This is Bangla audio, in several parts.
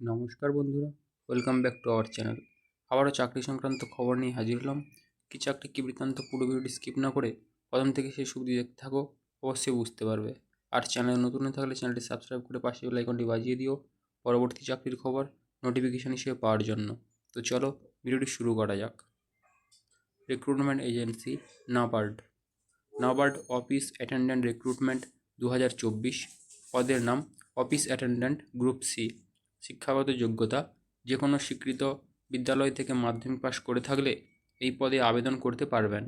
নমস্কার বন্ধুরা welcome back to our channel আবারও চাকরি সংক্রান্ত খবর নিয়ে হাজির হলাম। কি চাকরি, কি বৃত্তান্ত, পুরো ভিডিওটি স্কিপ না করে প্রথম থেকে শেষ অবধি দেখতে থাকো, অবশ্যই বুঝতে পারবে। আর চ্যানেলে নতুন হয়ে থাকলে চ্যানেলটি সাবস্ক্রাইব করে পাশে লাইকনটি বাজিয়ে দিও, পরবর্তী চাকরির খবর নোটিফিকেশান হিসেবে পাওয়ার জন্য। তো চলো, ভিডিওটি শুরু করা যাক। Recruitment agency NABARD NABARD office attendant recruitment দু হাজার চব্বিশ। পদের নাম অফিস অ্যাটেন্ডেন্ট গ্রুপ সি শিক্ষাগত যোগ্যতা যে কোনো স্বীকৃত বিদ্যালয় থেকে মাধ্যমিক পাশ করে থাকলে এই পদে আবেদন করতে পারবেন।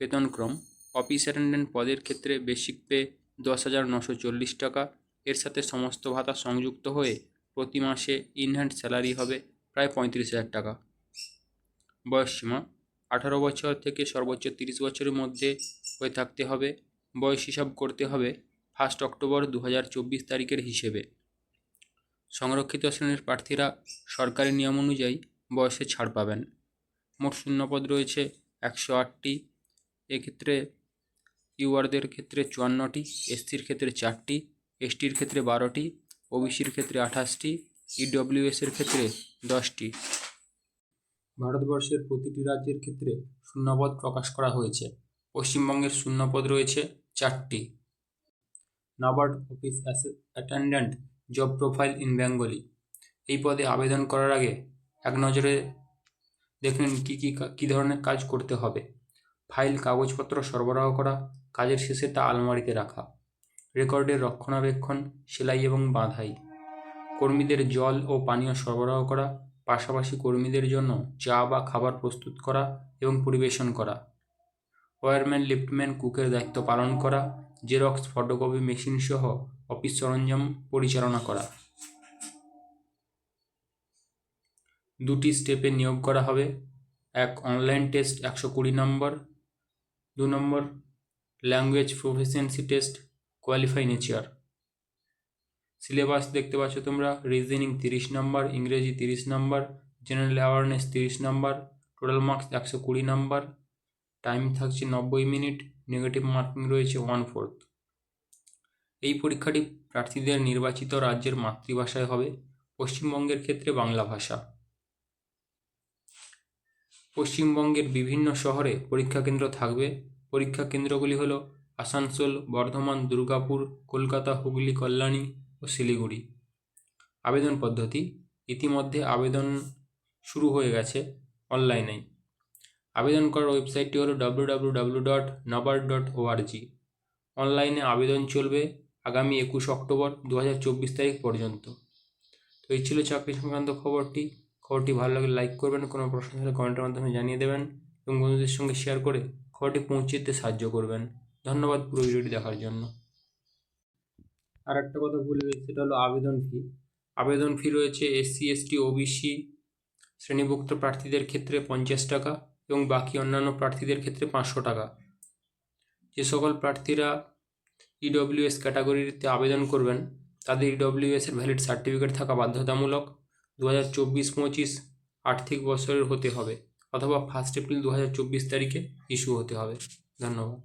বেতনক্রম অফিস অ্যাটেন্ডেন্ট পদের ক্ষেত্রে বেসিক পে দশ হাজার নশো চল্লিশ টাকা, এর সাথে সমস্ত ভাতা সংযুক্ত হয়ে প্রতি মাসে ইনহ্যান্ড স্যালারি হবে প্রায় পঁয়ত্রিশ হাজার টাকা। বয়সসীমা, আঠারো বছর থেকে সর্বোচ্চ তিরিশ বছরের মধ্যে হয়ে থাকতে হবে। বয়স হিসাব করতে হবে ফার্স্ট অক্টোবর দু হাজার চব্বিশ তারিখের হিসেবে। সংরক্ষিত শ্রেণির প্রার্থীরা সরকারি নিয়ম অনুযায়ী বয়সে ছাড় পাবেন। মোট শূন্যপদ রয়েছে একশো আটটি। এক্ষেত্রে ইউআরদের ক্ষেত্রে চুয়ান্নটি, এসসির ক্ষেত্রে চারটি, এসটির ক্ষেত্রে বারোটি, ওবিসির ক্ষেত্রে আঠাশটি, ইডব্লিউএসের ক্ষেত্রে দশটি। ভারতবর্ষের প্রতিটি রাজ্যের ক্ষেত্রে শূন্যপদ প্রকাশ করা হয়েছে। পশ্চিমবঙ্গের শূন্যপদ রয়েছে চারটি। NABARD office attendant job profile in Bengali এই পদে আবেদন করার আগে এক নজরে দেখে নিন কী কী কী ধরনের কাজ করতে হবে। ফাইল, কাগজপত্র সরবরাহ করা, কাজের শেষে তা আলমারিতে রাখা, রেকর্ডের রক্ষণাবেক্ষণ, সেলাই এবং বাঁধাই, কর্মীদের জল ও পানীয় সরবরাহ করা, পাশাপাশি কর্মীদের জন্য চা বা খাবার প্রস্তুত করা এবং পরিবেশন করা। ওয়ারম্যান লিফটম্যান কুকের দায়িত্ব পালন করা, জেরক্স ফটোকপি মেশিন সহ অফিস সরঞ্জাম পরিচালনা করা। দুটি স্টেপে নিয়োগ করা হবে। এক, অনলাইন টেস্ট, একশো কুড়ি নম্বর। দু number, language proficiency test, qualify nature. Syllabus দেখতে পাচ্ছ তোমরা, রিজনিং তিরিশ নম্বর, ইংরেজি তিরিশ নম্বর, জেনারেল অ্যাওয়ারনেস তিরিশ নম্বর, টোটাল মার্কস একশো কুড়ি নম্বর। টাইম থাকছে নব্বই মিনিট নেগেটিভ মার্কিং রয়েছে ওয়ান ফোর্থ এই পরীক্ষাটি প্রার্থীদের নির্বাচিত রাজ্যের মাতৃভাষায় হবে, পশ্চিমবঙ্গের ক্ষেত্রে বাংলা ভাষা। পশ্চিমবঙ্গের বিভিন্ন শহরে পরীক্ষা কেন্দ্র থাকবে। পরীক্ষা কেন্দ্রগুলি হলো আসানসোল, বর্ধমান, দুর্গাপুর, কলকাতা, হুগলি, কল্যাণী ও শিলিগুড়ি। আবেদন পদ্ধতি, ইতিমধ্যে আবেদন শুরু হয়ে গেছে অনলাইনেই আবেদন করার ওয়েবসাইটটি হলো W W W dot NABARD dot ORG অনলাইনে আবেদন চলবে আগামী একুশ অক্টোবর দু হাজার চব্বিশ তারিখ পর্যন্ত। তো এই ছিল চাকরি সংক্রান্ত খবরটি। খবরটি ভালো লাগলে লাইক করবেন, কোনো প্রশ্ন থাকলে কমেন্টের মাধ্যমে জানিয়ে দেবেন এবং বন্ধুদের সঙ্গে শেয়ার করে খবরটি পৌঁছে দিতে সাহায্য করবেন। ধন্যবাদ পুরো ভিডিওটি দেখার জন্য। আর একটা কথা গেছি সেটা হলো আবেদন ফি। আবেদন ফি রয়েছে এসসি, এসটি, ওবিসি, শ্রেণীভুক্ত প্রার্থীদের ক্ষেত্রে পঞ্চাশ টাকা। এবং বাকি অন্যান্য প্রার্থীদের ক্ষেত্রে পাঁচশো টাকা। যে সকল প্রার্থীরা ইডব্লিউএস ক্যাটাগরিতে আবেদন করবেন, তাদের ইডব্লিউএস এর ভ্যালিড সার্টিফিকেট থাকা বাধ্যতামূলক দু হাজার চব্বিশ পঁচিশ আর্থিক বছরের হতে হবে, অথবা ফার্স্ট এপ্রিল দু হাজার চব্বিশ তারিখে ইস্যু হতে হবে। ধন্যবাদ।